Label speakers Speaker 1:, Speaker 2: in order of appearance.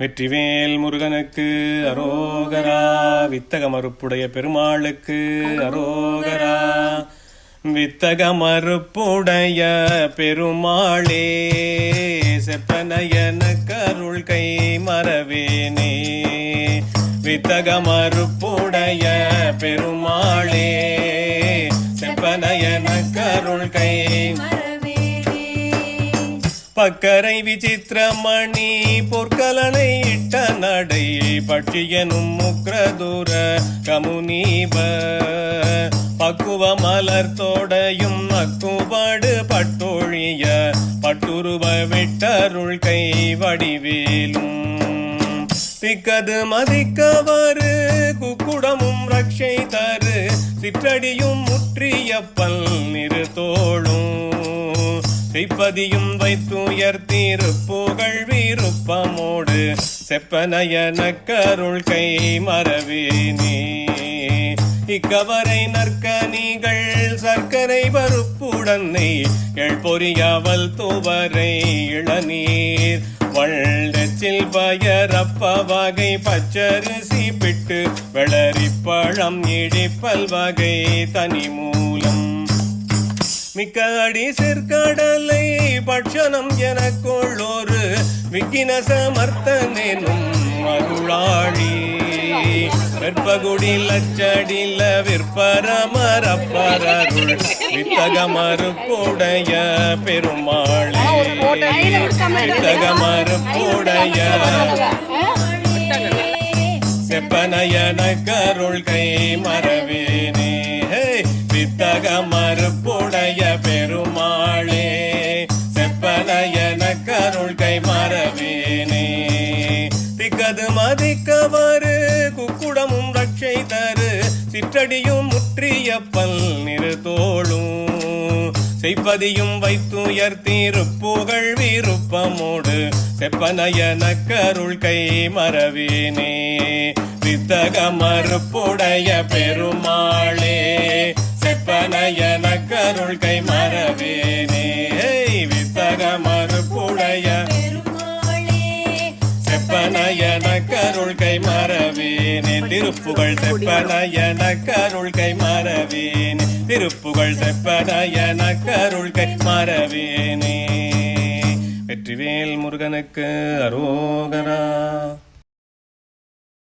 Speaker 1: வெற்றிவேல் முருகனுக்கு அரோகரா வித்தக மறுப்புடைய பெருமாளுக்கு அரோகரா வித்தக மறுப்புடைய பெருமாளே செப்பனையன கருள் கை மறவேனே வித்தக மறுப்புடைய பெருமாளே. பக்கரை விசித்திரமணி பொற்கலனை இட்ட நடை பட்சியனும் முக்ரதுர கமுனீப பக்குவ மலர் தோடையும் அக்குபாடு பட்டொழிய பட்டுருவ விட்டருள் கை வடிவேலும். திக்கது மதிக்கவரு குக்குடமும் ரக்ஷை தரு சிற்றடியும் முற்றிய பல் நிறு தோளும் செய்ப்பதியும் வைத்துயர்த்தீரு புகழ் விருப்பமோடு செப்பனயன கருள் கை மறவேனே. இக்கவரை நற்கனிகள் சர்க்கரை பருப்புடனை எழ்பொறியாவல் துவரை இளநீர் வள்ளச்சில் பயரப்ப வகை பச்சரிசி பிட்டு வெளரிப்பழம் இடிப்பல் வகை தனி மூலம் மிக்க அடி சிற்கடலை பட்சணம் எனக்குள்ளொரு விக்கின சமர்த்தனேனும் அருளாழி வெற்பகுடி லச்சடில விற்பரமரப்பரருள் வித்தக மறுப்புடைய பெருமாளே. வித்தக மறுப்புடைய செப்பனயன கருள் கை மரவேனே ஹே, திக்கது மதிக்கவரு குக்குடமும் ரட்சை தரு. சிற்றடியும் முற்றிய பல் நிறு தோளும். செய்ப்பதியும் வைத்துயர்த்தீரு புகழ் விருப்பமோடு. செப்பனயன கருள் கை மறவேனே. வித்தக மறுப்புடைய பெருமாளே. கருள் கை மறவேனே திருப்புகழ் செப்பனயன கருள் கை மறவேனே திருப்புகழ் செப்பனயன கருள் கை மறவேனே வெற்றிவேல் முருகனுக்கு அரோகரா.